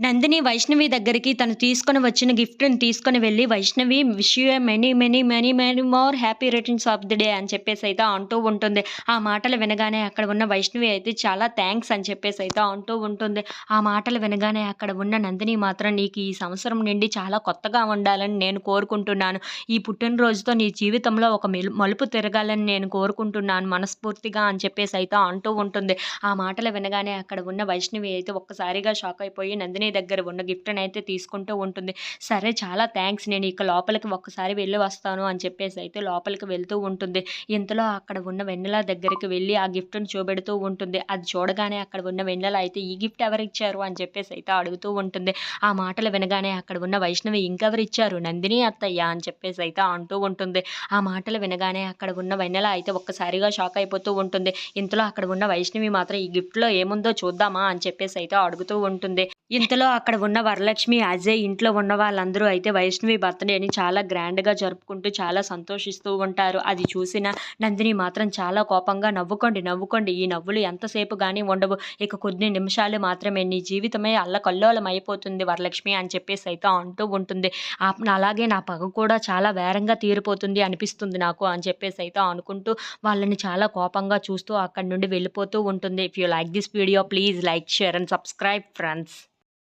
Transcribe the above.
నందిని వైష్ణవి దగ్గరికి తను తీసుకొని వచ్చిన గిఫ్ట్‌ని తీసుకొని వెళ్ళి, "Vaishnavi wish you many, many, many, many more happy returns of the day" అని చెప్పేసి అయితే అంటూ ఉంటుంది. ఆ మాటలు వినగానే అక్కడ ఉన్న వైష్ణవి అయితే చాలా థ్యాంక్స్ అని చెప్పేసి అయితే అంటూ ఉంటుంది. ఆ మాటలు వినగానే అక్కడ ఉన్న నందిని మాత్రం, "నీకు ఈ సంవత్సరం నుండి చాలా కొత్తగా ఉండాలని నేను కోరుకుంటున్నాను. ఈ పుట్టినరోజుతో నీ జీవితంలో ఒక మలుపు తిరగాలని నేను కోరుకుంటున్నాను మనస్ఫూర్తిగా" అని చెప్పేసి అయితే అంటూ ఉంటుంది. ఆ మాటలు వినగానే అక్కడ ఉన్న వైష్ణవి అయితే ఒక్కసారిగా షాక్ అయిపోయి నందిని దగ్గర ఉన్న గిఫ్ట్‌ని అయితే తీసుకుంటూ ఉంటుంది. "సరే చాలా థ్యాంక్స్ నేను ఇక లోపలికి ఒక్కసారి వెళ్ళి వస్తాను" అని చెప్పేసి అయితే లోపలికి వెళ్తూ ఉంటుంది. ఇంతలో అక్కడ ఉన్న వెన్నెల దగ్గరికి వెళ్ళి ఆ గిఫ్ట్‌ని చూపెడుతూ ఉంటుంది. అది చూడగానే అక్కడ ఉన్న వెన్నెల అయితే, "ఈ గిఫ్ట్ ఎవరిచ్చారు?" అని చెప్పేసి అయితే అడుగుతూ ఉంటుంది. ఆ మాటలు వినగానే అక్కడ ఉన్న వైష్ణవి, ఇంకెవరు ఇచ్చారు నందిని అత్తయ్య" అని చెప్పేసి అయితే అంటూ ఉంటుంది. ఆ మాటలు వినగానే అక్కడ ఉన్న వెన్నెల అయితే ఒక్కసారిగా షాక్ అయిపోతూ ఉంటుంది. ఇంతలో అక్కడ ఉన్న వైష్ణవి మాత్రం, "ఈ గిఫ్ట్‌లో ఏముందో చూద్దామా?" అని చెప్పేసి అయితే అడుగుతూ ఉంటుంది. ఇంతలో అక్కడ ఉన్న వరలక్ష్మి, అజయ్ ఇంట్లో ఉన్న వాళ్ళందరూ అయితే వైష్ణవి బర్త్‌డేని చాలా గ్రాండ్‌గా జరుపుకుంటూ చాలా సంతోషిస్తూ ఉంటారు. అది చూసిన నందిని మాత్రం చాలా కోపంగా, "నవ్వుకోండి, నవ్వుకోండి. ఈ నవ్వులు ఎంతసేపు కానీ ఉండవు. ఇక కొన్ని నిమిషాలు మాత్రమే. నీ జీవితమే అల్లకల్లోలం అయిపోతుంది వరలక్ష్మి" అని చెప్పేసి అయితే అంటూ ఉంటుంది. అలాగే నా పగ కూడా చాలా వేరంగా తీరిపోతుంది అనిపిస్తుంది నాకు అని చెప్పేసి అయితే అనుకుంటూ వాళ్ళని చాలా కోపంగా చూస్తూ అక్కడి నుండి వెళ్ళిపోతూ ఉంటుంది. If you like this video please like, share and subscribe friends.